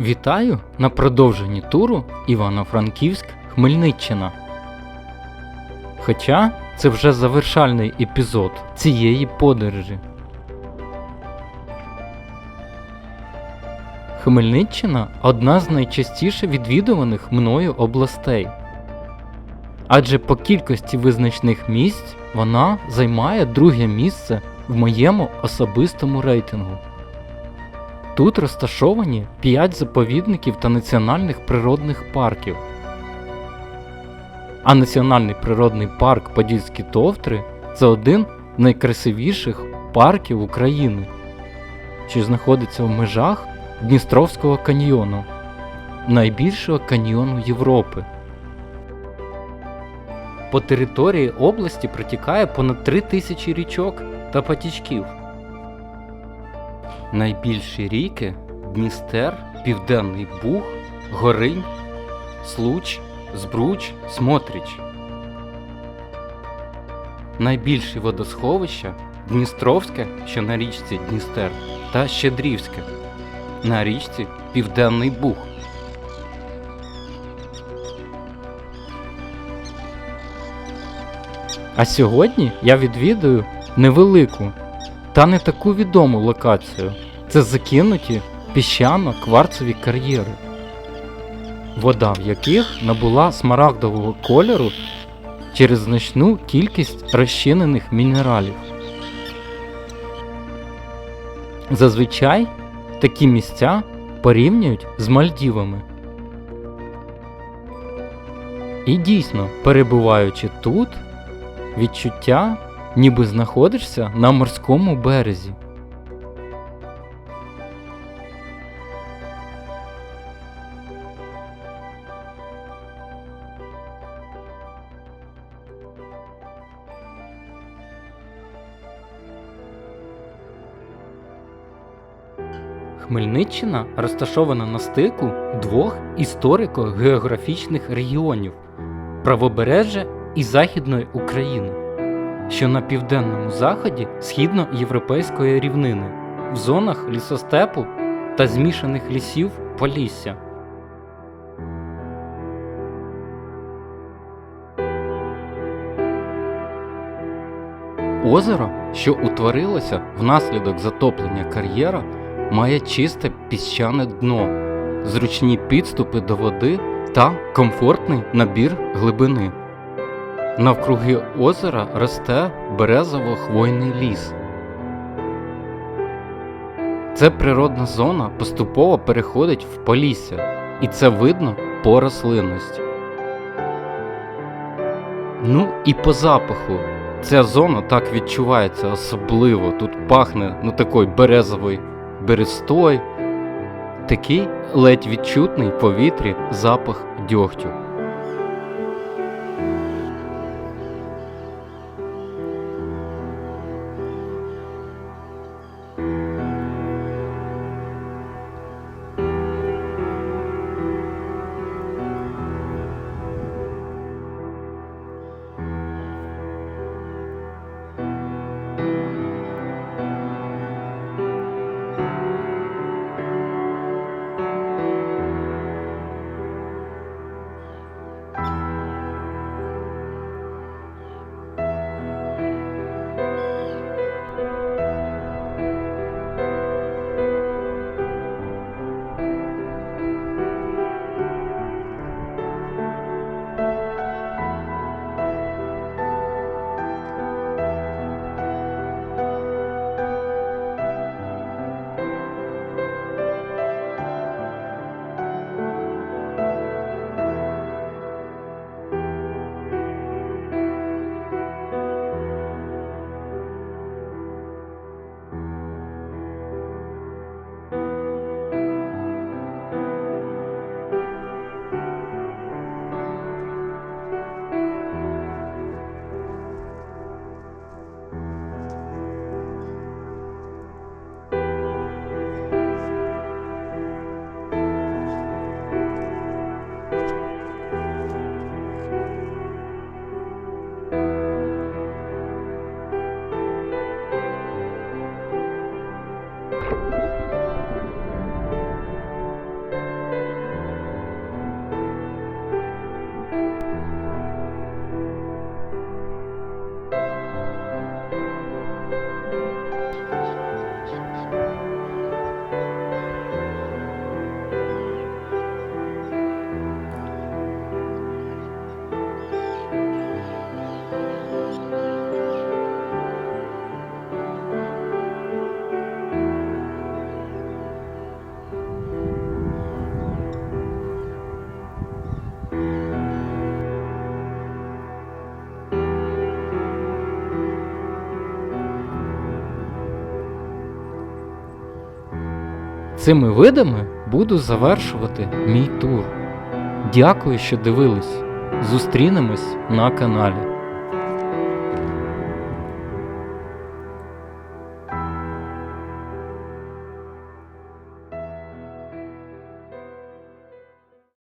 Вітаю на продовженні туру Івано-Франківськ Хмельниччина. Хоча це вже завершальний епізод цієї подорожі. Хмельниччина одна з найчастіше відвідуваних мною областей. Адже по кількості визначних місць вона займає друге місце в моєму особистому рейтингу. Тут розташовані 5 заповідників та національних природних парків. А Національний природний парк Подільські Товтри це один з найкрасивіших парків України, що знаходиться в межах Дністровського каньйону, найбільшого каньйону Європи. По території області протікає понад 3 тисячі річок та потічків. Найбільші ріки Дністер, Південний Буг, Горинь, Случ, Збруч, Смотрич. Найбільші водосховища Дністровське, що на річці Дністер, та Щедрівське на річці Південний Буг. А сьогодні я відвідую невелику та не таку відому локацію. Це закинуті піщано-кварцеві кар'єри, вода в яких набула смарагдового кольору через значну кількість розчинених мінералів. Зазвичай такі місця порівнюють з Мальдівами. І дійсно, перебуваючи тут, відчуття ніби знаходишся на морському березі. Хмельниччина розташована на стику двох історико-географічних регіонів правобережжя і Західної України що на південному заході східноєвропейської рівнини, в зонах лісостепу та змішаних лісів Полісся. Озеро, що утворилося внаслідок затоплення кар'єра, має чисте піщане дно, зручні підступи до води та комфортний набір глибини. Навкруги озера росте березово-хвойний ліс. Це природна зона поступово переходить в полісся, і це видно по рослинності. Ну і по запаху. Ця зона так відчувається особливо. Тут пахне ну такою березовою берестою. Такий ледь відчутний повітрі запах дьогтю. Цими видами буду завершувати мій тур. Дякую, що дивились. Зустрінемось на каналі.